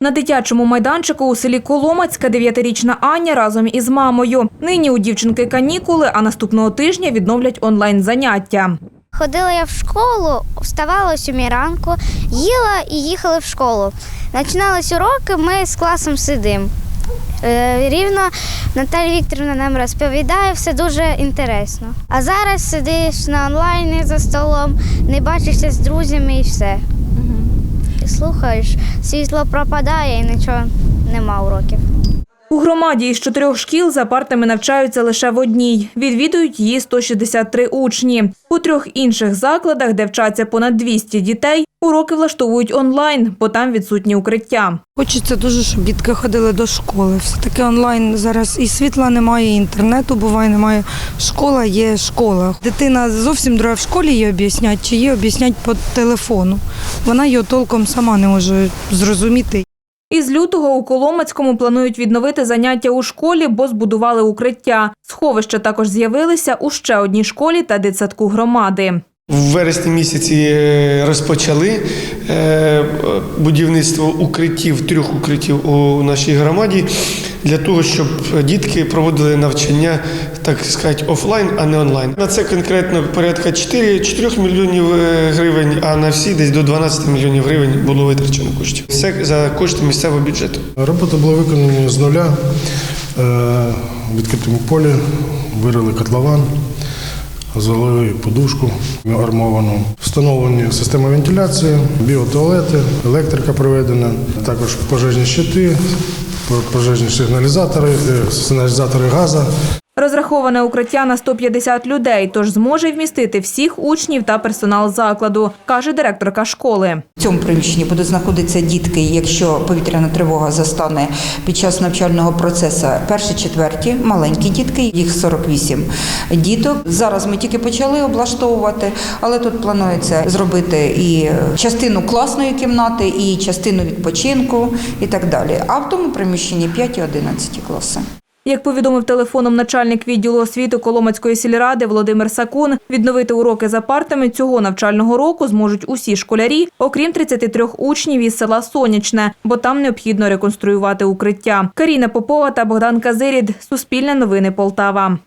На дитячому майданчику у селі Коломацька дев'ятирічна Аня разом із мамою. Нині у дівчинки канікули, а наступного тижня відновлять онлайн заняття. Ходила я в школу, вставала о 7 ранку, їла і їхала в школу. Починались уроки, ми з класом сидимо. Е, Рівно Наталя Вікторівна нам розповідає, все дуже інтересно. А зараз сидиш на онлайні за столом, не бачишся з друзями і все. Слухаєш, світло пропадає і нічого нема уроків. У громаді із чотирьох шкіл за партами навчаються лише в одній. Відвідують її 163 учні. У трьох інших закладах, де вчаться понад 200 дітей, уроки влаштовують онлайн, бо там відсутні укриття. Хочеться дуже, щоб дітки ходили до школи. Все-таки онлайн зараз і світла немає, і інтернету буває, немає. Школа є школа. Дитина зовсім друга в школі їй об'яснять, чи їй об'яснять по телефону. Вона його толком сама не може зрозуміти. Із лютого у Коломацькому планують відновити заняття у школі, бо збудували укриття. Сховища також з'явилися у ще одній школі та дитсадку громади. В вересні місяці е, розпочали е, будівництво укриттів, трьох укриттів у нашій громаді для того, щоб дітки проводили навчання, так сказати, офлайн, а не онлайн. На це конкретно порядка 4, 4 мільйонів е, гривень, а на всі десь до 12 мільйонів гривень було витрачено коштів. Все за кошти місцевого бюджету. Робота була виконана з нуля е, відкритому полі, вирили котлован, залили подушку армовану, встановлені системи вентиляції, біотуалети, електрика проведена, також пожежні щити, пожежні сигналізатори, е, сигналізатори газу. Розраховане укриття на 150 людей, тож зможе вмістити всіх учнів та персонал закладу, каже директорка школи. В цьому приміщенні будуть знаходитися дітки, якщо повітряна тривога застане під час навчального процесу. Перші четверті маленькі дітки, їх 48 діток. Зараз ми тільки почали облаштовувати, але тут планується зробити і частину класної кімнати, і частину відпочинку, і так далі. А в тому приміщенні 5 і 11 класи. Як повідомив телефоном начальник відділу освіти Коломацької сільради Володимир Сакун, відновити уроки за партами цього навчального року зможуть усі школярі, окрім 33 учнів із села Сонячне, бо там необхідно реконструювати укриття. Каріна Попова та Богдан Казирід. Суспільне новини Полтава.